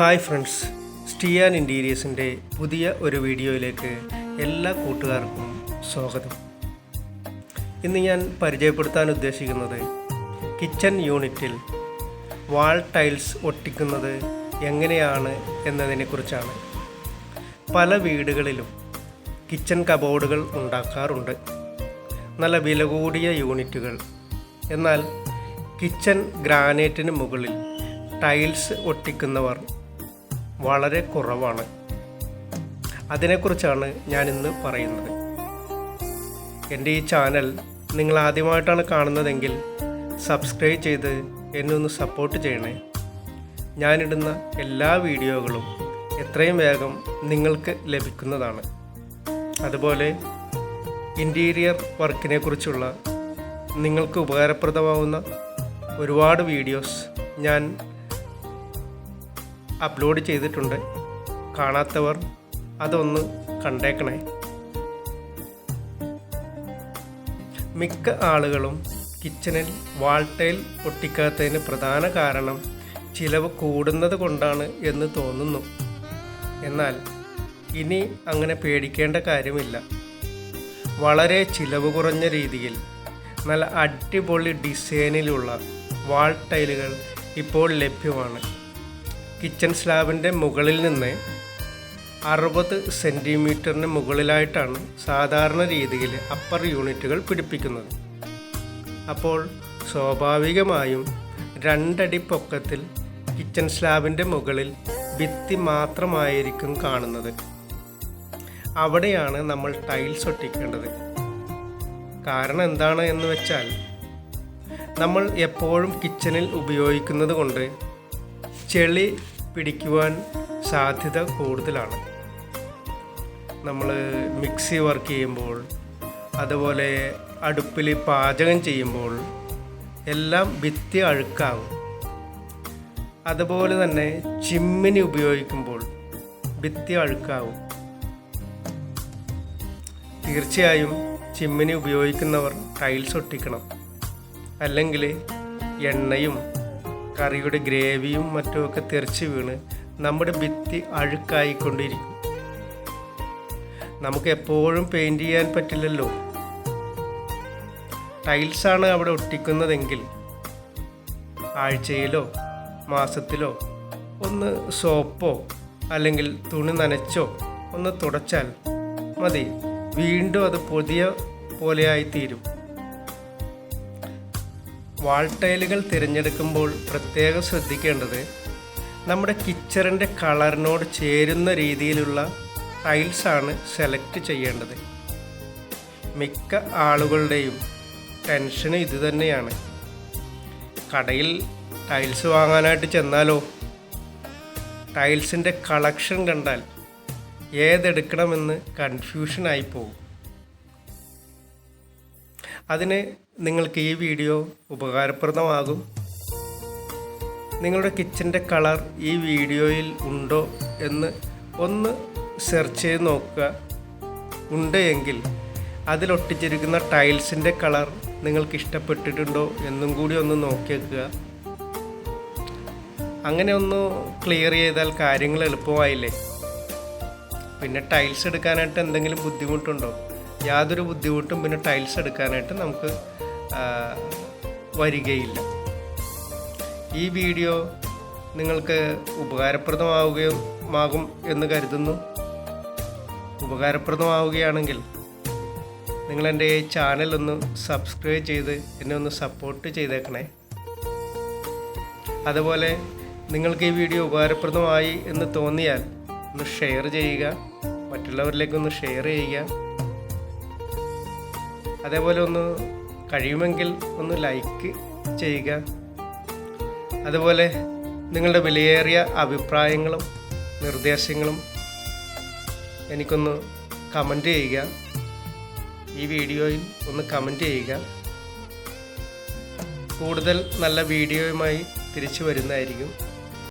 Hi friends സ്റ്റിയാൻ ഇന്റീരിയേഴ്സിന്റെ പുതിയ ഒരു വീഡിയോയിലേക്ക് എല്ലാ കൂട്ടുകാർക്കും സ്വാഗതം. ഇന്ന് ഞാൻ പരിചയപ്പെടുത്താൻ ഉദ്ദേശിക്കുന്നത് കിച്ചൺ യൂണിറ്റിൽ വാൾ ടൈൽസ് ഒട്ടിക്കുന്നത് എങ്ങനെയാണ് എന്നതിനെക്കുറിച്ചാണ്. പല വീടുകളിലും കിച്ചൺ കബോർഡുകൾ ഉണ്ടാക്കാറുണ്ട്. നല്ല വില കൂടിയ യൂണിറ്റുകൾ. എന്നാൽ കിച്ചൺ ഗ്രാനൈറ്റിന് മുകളിൽ ടൈൽസ് ഒട്ടിക്കുന്നവർ വളരെ കുറവാണ്. അതിനെക്കുറിച്ചാണ് ഞാൻ ഇന്ന് പറയുന്നത്. എന്റെ ഈ ചാനൽ നിങ്ങൾ ആദ്യമായിട്ടാണ് കാണുന്നതെങ്കിൽ സബ്സ്ക്രൈബ് ചെയ്ത് എന്നെ ഒന്ന് സപ്പോർട്ട് ചെയ്യണേ. ഞാനിടുന്ന എല്ലാ വീഡിയോകളും എത്രയും വേഗം നിങ്ങൾക്ക് ലഭിക്കുന്നതാണ്. അതുപോലെ ഇന്റീരിയർ വർക്കിനെ കുറിച്ചുള്ള നിങ്ങൾക്ക് ഉപകാരപ്രദമാവുന്ന ഒരുപാട് വീഡിയോസ് ഞാൻ അപ്ലോഡ് ചെയ്തിട്ടുണ്ട്. കാണാത്തവർ അതൊന്ന് കണ്ടേക്കണേ. മിക്ക ആളുകളും കിച്ചണിൽ വാൾട്ടൈൽ ഒട്ടിക്കാത്തതിന് പ്രധാന കാരണം ചിലവ് കൂടുന്നത് കൊണ്ടാണ് എന്ന് തോന്നുന്നു. എന്നാൽ ഇനി അങ്ങനെ പേടിക്കേണ്ട കാര്യമില്ല. വളരെ ചിലവ് കുറഞ്ഞ രീതിയിൽ നല്ല അടിപൊളി ഡിസൈനിലുള്ള വാൾ ടൈലുകൾ ഇപ്പോൾ ലഭ്യമാണ്. കിച്ചൺ സ്ലാബിന്റെ മുകളിൽ നിന്ന് അറുപത് സെന്റിമീറ്ററിന് മുകളിലായിട്ടാണ് സാധാരണ രീതിയിൽ അപ്പർ യൂണിറ്റുകൾ പിടിപ്പിക്കുന്നത്. അപ്പോൾ സ്വാഭാവികമായും രണ്ടടി പൊക്കത്തിൽ കിച്ചൺ സ്ലാബിന്റെ മുകളിൽ ഭിത്തി മാത്രമായിരിക്കും കാണുന്നത്. അവിടെയാണ് നമ്മൾ ടൈൽസ് ഒട്ടിക്കേണ്ടത്. കാരണം എന്താണ് എന്ന് വെച്ചാൽ നമ്മൾ എപ്പോഴും കിച്ചണിൽ ഉപയോഗിക്കുന്നത് കൊണ്ട് ചെളി പിടിക്കുവാൻ സാധ്യത കൂടുതലാണ്. നമ്മൾ മിക്സി വർക്ക് ചെയ്യുമ്പോൾ അതുപോലെ അടുപ്പിൽ പാചകം ചെയ്യുമ്പോൾ എല്ലാം ഭിത്തി അഴുക്കാവും. അതുപോലെ തന്നെ ചിമ്മിനി ഉപയോഗിക്കുമ്പോൾ ഭിത്തി അഴുക്കാവും. തീർച്ചയായും ചിമ്മിനി ഉപയോഗിക്കുന്നവർ ടൈൽസ് ഒട്ടിക്കണം. അല്ലെങ്കിൽ എണ്ണയും കറിയുടെ ഗ്രേവിയും മറ്റുമൊക്കെ തെറിച്ച് വീണ് നമ്മുടെ ഭിത്തി അഴുക്കായിക്കൊണ്ടിരിക്കും. നമുക്ക് എപ്പോഴും പെയിന്റ് ചെയ്യാൻ പറ്റില്ലല്ലോ. ടൈൽസാണ് അവിടെ ഒട്ടിക്കുന്നതെങ്കിൽ ആഴ്ചയിലോ മാസത്തിലോ ഒന്ന് സോപ്പോ അല്ലെങ്കിൽ തുണി നനച്ചോ ഒന്ന് തുടച്ചാൽ മതി. വീണ്ടും അത് പുതിയ പോലെയായി തീരും വാൾ ടൈലുകൾ തിരഞ്ഞെടുക്കുമ്പോൾ പ്രത്യേകം ശ്രദ്ധിക്കേണ്ടത് നമ്മുടെ കിച്ചറിന്റെ കളറിനോട് ചേരുന്ന രീതിയിലുള്ള ടൈൽസാണ് സെലക്ട് ചെയ്യേണ്ടത്. മിക്ക ആളുകളുടെയും ടെൻഷൻ ഇത് തന്നെയാണ്. കടയിൽ ടൈൽസ് വാങ്ങാനായിട്ട് ചെന്നാലോ? ടൈൽസിന്റെ കളക്ഷൻ കണ്ടാൽ ഏതെടുക്കണമെന്ന് കൺഫ്യൂഷനായി പോകും അതിന് നിങ്ങൾക്ക് ഈ വീഡിയോ ഉപകാരപ്രദമാകും. നിങ്ങളുടെ കിച്ചന്റെ കളർ ഈ വീഡിയോയിൽ ഉണ്ടോ എന്ന് ഒന്ന് സെർച്ച് ചെയ്ത് നോക്കുക. ഉണ്ട് എങ്കിൽ അതിലൊട്ടിച്ചിരിക്കുന്ന ടൈൽസിന്റെ കളർ നിങ്ങൾക്ക് ഇഷ്ടപ്പെട്ടിട്ടുണ്ടോ എന്നും കൂടി ഒന്ന് നോക്കിയേക്കുക. അങ്ങനെ ഒന്ന് ക്ലിയർ ചെയ്താൽ കാര്യങ്ങൾ എളുപ്പമായില്ലേ? പിന്നെ ടൈൽസ് എടുക്കാനായിട്ട് എന്തെങ്കിലും ബുദ്ധിമുട്ടുണ്ടോ? യാതൊരു ബുദ്ധിമുട്ടും പിന്നെ ടൈൽസ് എടുക്കാനായിട്ട് നമുക്ക് വരികയില്ല. ഈ വീഡിയോ നിങ്ങൾക്ക് ഉപകാരപ്രദമാവുകയും മാകും എന്ന് കരുതുന്നു. ഉപകാരപ്രദമാവുകയാണെങ്കിൽ നിങ്ങളെന്റെ ചാനൽ ഒന്ന് സബ്സ്ക്രൈബ് ചെയ്ത് എന്നെ ഒന്ന് സപ്പോർട്ട് ചെയ്തേക്കണേ. അതുപോലെ നിങ്ങൾക്ക് ഈ വീഡിയോ ഉപകാരപ്രദമായി എന്ന് തോന്നിയാൽ ഒന്ന് ഷെയർ ചെയ്യുക മറ്റുള്ളവരിലേക്കൊന്ന് ഷെയർ ചെയ്യുക. അതേപോലെ ഒന്ന് കഴിയുമെങ്കിൽ ഒന്ന് ലൈക്ക് ചെയ്യുക. അതുപോലെ നിങ്ങളുടെ വിലയേറിയ അഭിപ്രായങ്ങളും നിർദ്ദേശങ്ങളും എനിക്കൊന്ന് കമന്റ് ചെയ്യുക. ഈ വീഡിയോയിൽ ഒന്ന് കമന്റ് ചെയ്യുക. കൂടുതൽ നല്ല വീഡിയോയുമായി തിരിച്ചു വരുന്നതായിരിക്കും.